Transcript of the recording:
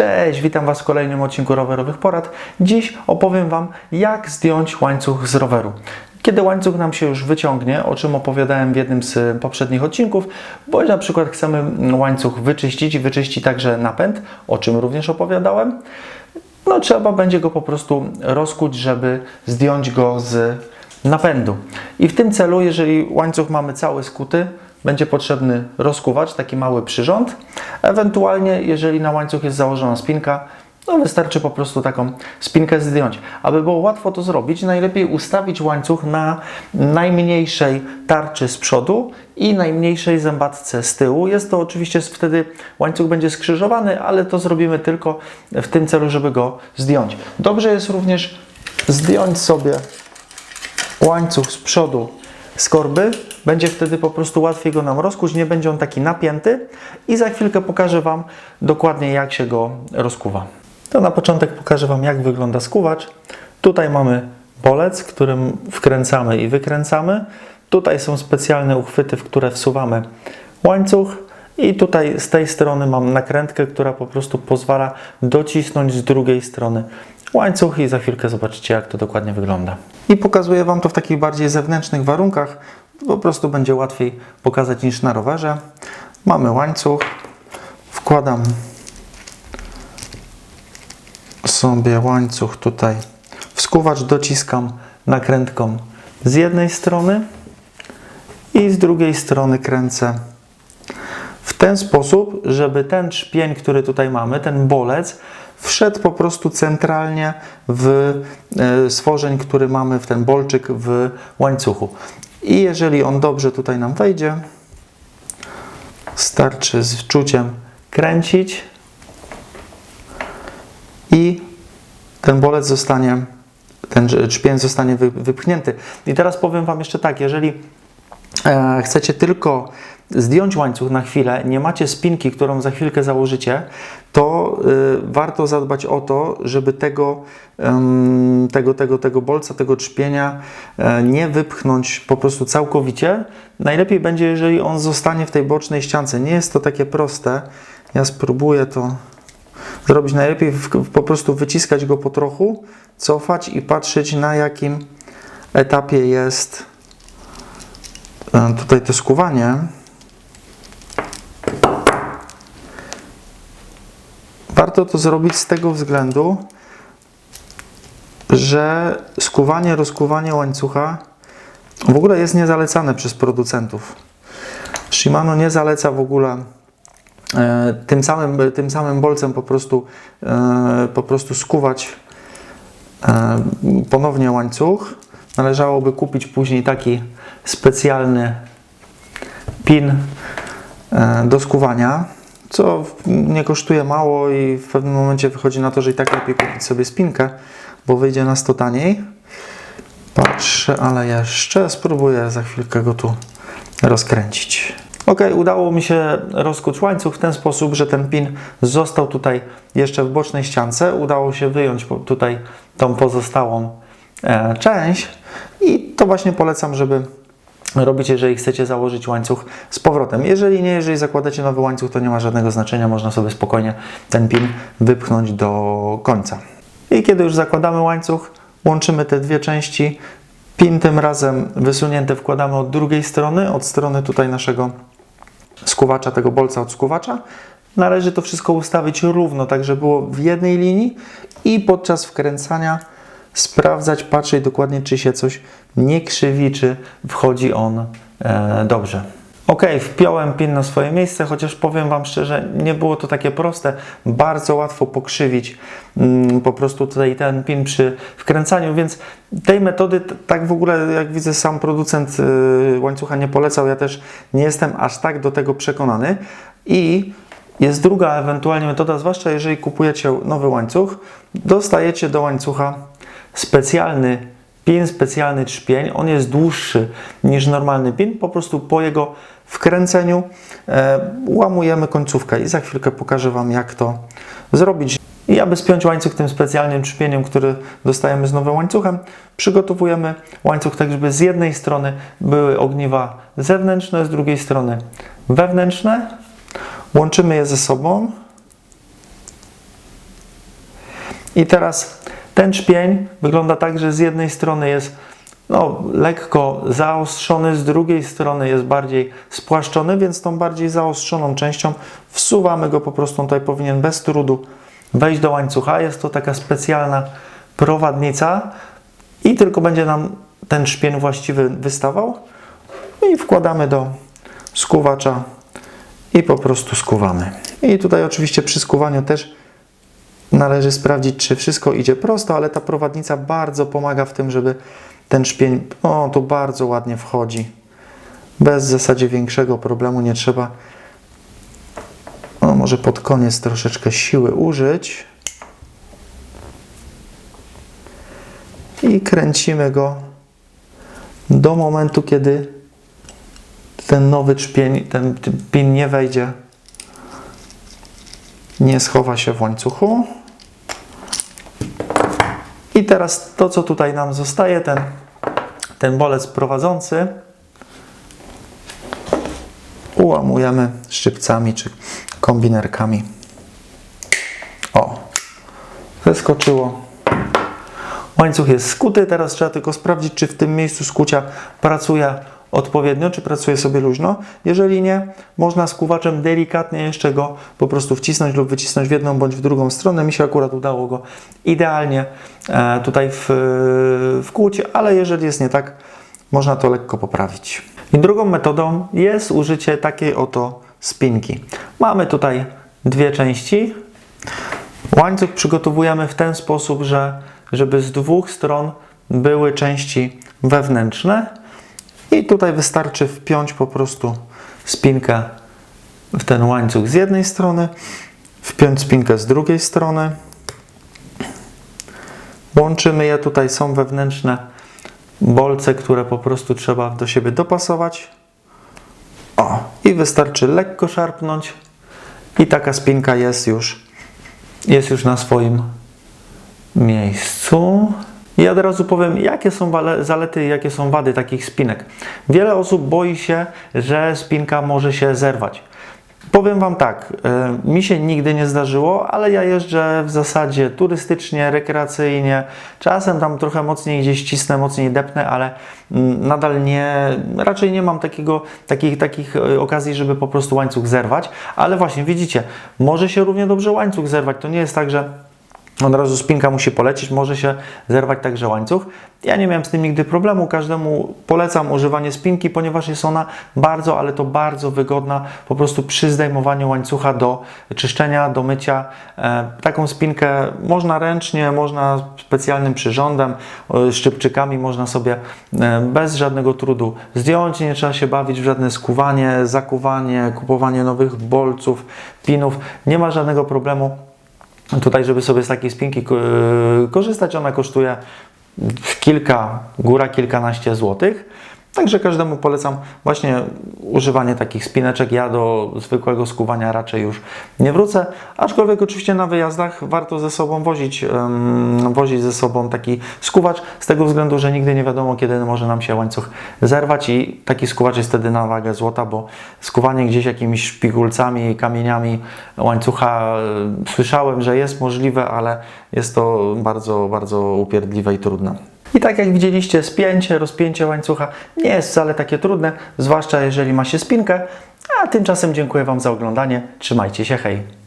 Cześć, witam Was w kolejnym odcinku rowerowych porad. Dziś opowiem Wam, jak zdjąć łańcuch z roweru. Kiedy łańcuch nam się już wyciągnie, o czym opowiadałem w jednym z poprzednich odcinków, bądź na przykład chcemy łańcuch wyczyścić i wyczyścić także napęd, o czym również opowiadałem, no trzeba będzie go po prostu rozkuć, żeby zdjąć go z napędu. I w tym celu, jeżeli łańcuch mamy cały skuty, będzie potrzebny rozkuwacz, taki mały przyrząd. Ewentualnie, jeżeli na łańcuch jest założona spinka, no wystarczy po prostu taką spinkę zdjąć. Aby było łatwo to zrobić, najlepiej ustawić łańcuch na najmniejszej tarczy z przodu i najmniejszej zębatce z tyłu. Jest to oczywiście wtedy łańcuch będzie skrzyżowany, ale to zrobimy tylko w tym celu, żeby go zdjąć. Dobrze jest również zdjąć sobie łańcuch z przodu z korby, będzie wtedy po prostu łatwiej go nam rozkuć, nie będzie on taki napięty i za chwilkę pokażę Wam dokładnie jak się go rozkuwa. To na początek pokażę Wam jak wygląda skuwacz. Tutaj mamy bolec, którym wkręcamy i wykręcamy. Tutaj są specjalne uchwyty, w które wsuwamy łańcuch i tutaj z tej strony mam nakrętkę, która po prostu pozwala docisnąć z drugiej strony łańcuch i za chwilkę zobaczycie jak to dokładnie wygląda. I pokazuję Wam to w takich bardziej zewnętrznych warunkach, po prostu będzie łatwiej pokazać niż na rowerze. Mamy łańcuch, wkładam sobie łańcuch tutaj w skuwacz, dociskam nakrętką z jednej strony i z drugiej strony kręcę w ten sposób, żeby ten trzpień, który tutaj mamy, ten bolec, wszedł po prostu centralnie w e, stworzeń, który mamy w ten bolczyk w łańcuchu. I jeżeli on dobrze tutaj nam wejdzie, starczy z czuciem kręcić i ten bolec zostanie, ten trzpień zostanie wypchnięty. I teraz powiem Wam jeszcze tak, jeżeli e, chcecie tylko zdjąć łańcuch na chwilę, nie macie spinki, którą za chwilkę założycie, to y, warto zadbać o to, żeby tego, tego, tego, tego bolca, tego trzpienia y, nie wypchnąć po prostu całkowicie. Najlepiej będzie, jeżeli on zostanie w tej bocznej ściance. Nie jest to takie proste. Ja spróbuję to zrobić. Najlepiej po prostu wyciskać go po trochu, cofać i patrzeć na jakim etapie jest y, tutaj to skuwanie. Warto to zrobić z tego względu, że skuwanie, rozkuwanie łańcucha w ogóle jest niezalecane przez producentów. Shimano nie zaleca w ogóle e, tym samym, tym samym bolcem po prostu, e, po prostu skuwać e, ponownie łańcuch. Należałoby kupić później taki specjalny pin e, do skuwania co nie kosztuje mało i w pewnym momencie wychodzi na to, że i tak lepiej kupić sobie spinkę, bo wyjdzie nas to taniej. Patrzę, ale jeszcze spróbuję za chwilkę go tu rozkręcić. Ok, udało mi się rozkuć łańcuch w ten sposób, że ten pin został tutaj jeszcze w bocznej ściance. Udało się wyjąć tutaj tą pozostałą e, część i to właśnie polecam, żeby robić, jeżeli chcecie założyć łańcuch z powrotem. Jeżeli nie, jeżeli zakładacie nowy łańcuch, to nie ma żadnego znaczenia, można sobie spokojnie ten pin wypchnąć do końca. I kiedy już zakładamy łańcuch, łączymy te dwie części. Pin tym razem wysunięty wkładamy od drugiej strony, od strony tutaj naszego skuwacza, tego bolca od skuwacza. Należy to wszystko ustawić równo, tak żeby było w jednej linii i podczas wkręcania sprawdzać, patrzeć dokładnie, czy się coś nie krzywi, czy wchodzi on e, dobrze. Ok, wpiąłem pin na swoje miejsce, chociaż powiem Wam szczerze, nie było to takie proste. Bardzo łatwo pokrzywić mm, po prostu tutaj ten pin przy wkręcaniu, więc tej metody tak w ogóle, jak widzę, sam producent y, łańcucha nie polecał. Ja też nie jestem aż tak do tego przekonany. I jest druga ewentualnie metoda, zwłaszcza jeżeli kupujecie nowy łańcuch, dostajecie do łańcucha specjalny pin, specjalny trzpień. On jest dłuższy niż normalny pin. Po prostu po jego wkręceniu e, łamujemy końcówkę i za chwilkę pokażę Wam, jak to zrobić. I aby spiąć łańcuch tym specjalnym trzpieniem, który dostajemy z nowym łańcuchem, przygotowujemy łańcuch tak, żeby z jednej strony były ogniwa zewnętrzne, z drugiej strony wewnętrzne. Łączymy je ze sobą I teraz ten czpień wygląda tak, że z jednej strony jest no, lekko zaostrzony, z drugiej strony jest bardziej spłaszczony, więc tą bardziej zaostrzoną częścią wsuwamy go po prostu, on tutaj powinien bez trudu wejść do łańcucha. Jest to taka specjalna prowadnica i tylko będzie nam ten szpień właściwy wystawał i wkładamy do skuwacza i po prostu skuwamy. I tutaj oczywiście przy skuwaniu też należy sprawdzić, czy wszystko idzie prosto, ale ta prowadnica bardzo pomaga w tym, żeby ten szpień, o, tu bardzo ładnie wchodzi. Bez w zasadzie większego problemu nie trzeba, o, może pod koniec troszeczkę siły użyć. I kręcimy go do momentu, kiedy ten nowy czpień, ten, ten pin nie wejdzie, nie schowa się w łańcuchu. I teraz to, co tutaj nam zostaje, ten, ten bolec prowadzący, ułamujemy szczypcami czy kombinerkami. O, zeskoczyło. Łańcuch jest skuty, teraz trzeba tylko sprawdzić, czy w tym miejscu skucia pracuje odpowiednio, czy pracuje sobie luźno. Jeżeli nie, można skuwaczem delikatnie jeszcze go po prostu wcisnąć lub wycisnąć w jedną bądź w drugą stronę. Mi się akurat udało go idealnie e, tutaj w, wkłuć, ale jeżeli jest nie tak, można to lekko poprawić. I drugą metodą jest użycie takiej oto spinki. Mamy tutaj dwie części. Łańcuch przygotowujemy w ten sposób, że żeby z dwóch stron były części wewnętrzne i tutaj wystarczy wpiąć po prostu spinkę w ten łańcuch z jednej strony, wpiąć spinkę z drugiej strony. Łączymy je, tutaj są wewnętrzne bolce, które po prostu trzeba do siebie dopasować. O, i wystarczy lekko szarpnąć i taka spinka jest już, jest już na swoim miejscu. I od razu powiem, jakie są zalety jakie są wady takich spinek. Wiele osób boi się, że spinka może się zerwać. Powiem Wam tak, y, mi się nigdy nie zdarzyło, ale ja jeżdżę w zasadzie turystycznie, rekreacyjnie. Czasem tam trochę mocniej gdzieś cisnę, mocniej depnę, ale mm, nadal nie, raczej nie mam takiego, takich, takich y, okazji, żeby po prostu łańcuch zerwać. Ale właśnie widzicie, może się równie dobrze łańcuch zerwać. To nie jest tak, że od razu spinka musi polecieć, może się zerwać także łańcuch. Ja nie miałem z tym nigdy problemu, każdemu polecam używanie spinki, ponieważ jest ona bardzo, ale to bardzo wygodna po prostu przy zdejmowaniu łańcucha do czyszczenia, do mycia. E, taką spinkę można ręcznie, można specjalnym przyrządem, e, szczypczykami można sobie e, bez żadnego trudu zdjąć, nie trzeba się bawić w żadne skuwanie, zakuwanie, kupowanie nowych bolców, pinów, nie ma żadnego problemu. Tutaj, żeby sobie z takiej spinki ko- korzystać, ona kosztuje kilka, góra kilkanaście złotych. Także każdemu polecam właśnie używanie takich spineczek. Ja do zwykłego skuwania raczej już nie wrócę, aczkolwiek oczywiście na wyjazdach warto ze sobą wozić, em, wozić ze sobą taki skuwacz, z tego względu, że nigdy nie wiadomo, kiedy może nam się łańcuch zerwać i taki skuwacz jest wtedy na wagę złota, bo skuwanie gdzieś jakimiś szpigulcami, kamieniami łańcucha e, słyszałem, że jest możliwe, ale jest to bardzo, bardzo upierdliwe i trudne. I tak jak widzieliście, spięcie, rozpięcie łańcucha nie jest wcale takie trudne, zwłaszcza jeżeli ma się spinkę. A tymczasem dziękuję Wam za oglądanie. Trzymajcie się, hej!